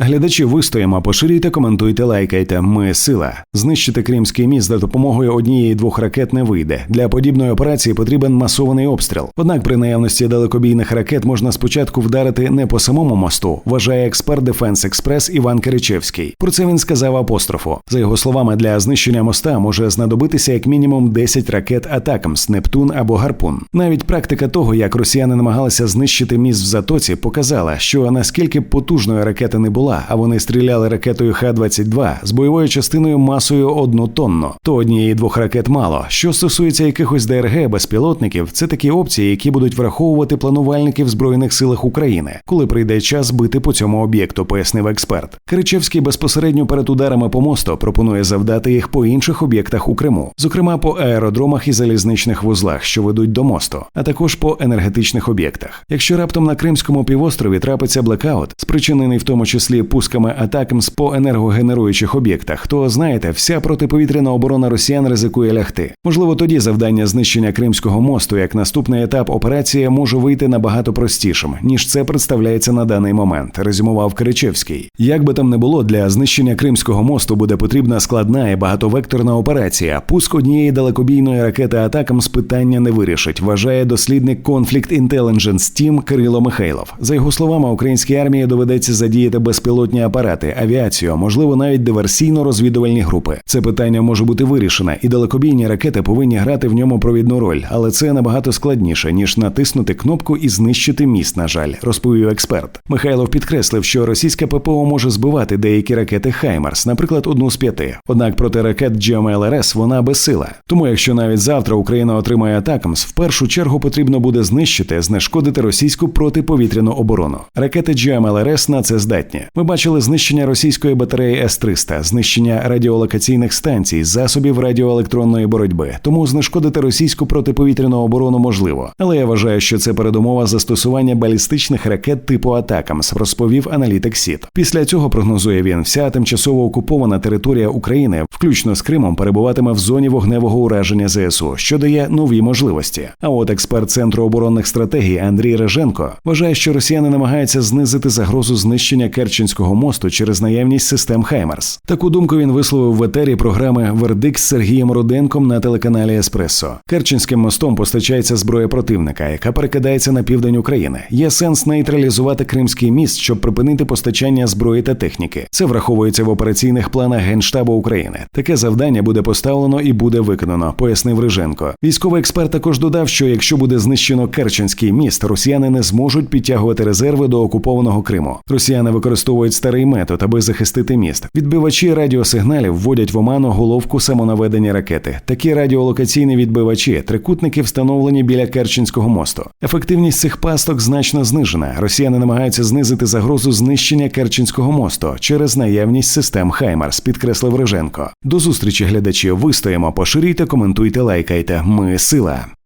Глядачі вистоїмо, поширюйте, коментуйте, лайкайте. Ми сила. Знищити Кримський міст за допомогою однієї двох ракет не вийде. Для подібної операції потрібен масований обстріл. Однак при наявності далекобійних ракет можна спочатку вдарити не по самому мосту, вважає експерт Дефенс Експрес Іван Киричевський. Про це він сказав апострофу. За його словами, для знищення моста може знадобитися як мінімум 10 ракет Атакамс, Нептун або Гарпун. Навіть практика того, як росіяни намагалися знищити міст в затоці, показала, що наскільки б потужною ракета не була, а вони стріляли ракетою Х-22 з бойовою частиною масою одну тонну, то однієї двох ракет мало. Що стосується якихось ДРГ безпілотників, це такі опції, які будуть враховувати планувальники в збройних силах України, коли прийде час бити по цьому об'єкту, пояснив експерт. Кричевський безпосередньо перед ударами по мосту пропонує завдати їх по інших об'єктах у Криму, зокрема по аеродромах і залізничних вузлах, що ведуть до мосту, а також по енергетичних об'єктах. Якщо раптом на Кримському півострові трапиться блекаут, спричинений в тому числі пусками атакам по енергогенеруючих об'єктах, то знаєте, вся протиповітряна оборона росіян ризикує лягти. Можливо, тоді завдання знищення Кримського мосту як наступний етап операції може вийти набагато простішим, ніж це представляється на даний момент. Резюмував Киричевський. Як би там не було, для знищення Кримського мосту буде потрібна складна і багатовекторна операція. Пуск однієї далекобійної ракети атакам з питання не вирішить. Вважає дослідник Conflict Intelligence Team Кирило Михайлов. За його словами, українській армії доведеться задіяти безпілотні апарати, авіацію, можливо, навіть диверсійно-розвідувальні групи. Це питання може бути вирішене, і далекобійні ракети повинні грати в ньому провідну роль, але це набагато складніше ніж натиснути кнопку і знищити міст. На жаль, розповів експерт. Михайлов підкреслив, що російська ППО може збивати деякі ракети Хаймарс, наприклад, одну з п'яти. Однак проти ракет GMLRS вона безсила. Тому, якщо навіть завтра Україна отримає атакамс, в першу чергу потрібно буде знищити, знешкодити російську протиповітряну оборону. Ракети GMLRS на це здатні. Ми бачили знищення російської батареї С-300, знищення радіолокаційних станцій, засобів радіоелектронної боротьби. Тому знешкодити російську протиповітряну оборону можливо. Але я вважаю, що це передумова застосування балістичних ракет типу Атакамс, розповів аналітик СІД. Після цього прогнозує він, вся тимчасово окупована територія України, включно з Кримом, перебуватиме в зоні вогневого ураження ЗСУ, що дає нові можливості. А от експерт центру оборонних стратегій Андрій Реженко вважає, що росіяни намагаються знизити загрозу знищення Керченського мосту через наявність систем Хаймарс. Таку думку він висловив в етері програми Вердикт з Сергієм Руденком на телеканалі Еспресо. Керченським мостом постачається зброя противника, яка перекидається на південь України. Є сенс нейтралізувати Кримський міст, щоб припинити постачання зброї та техніки. Це враховується в операційних планах Генштабу України. Таке завдання буде поставлено і буде виконано, пояснив Риженко. Військовий експерт також додав, що якщо буде знищено Керченський міст, росіяни не зможуть підтягувати резерви до окупованого Криму. Росіяни використовують старий метод, аби захистити міст. Відбивачі радіосигналів вводять в оману головку самонаведення ракети. Такі радіолокаційні відбивачі, трикутники встановлені біля Керченського мосту. Ефективність цих пасток значно знижена. Росіяни намагаються знизити загрозу знищення Керченського мосту через наявність систем Хаймарс, підкреслив Риженко. До зустрічі глядачі. Вистоїмо, поширюйте, коментуйте, лайкайте. Ми сила.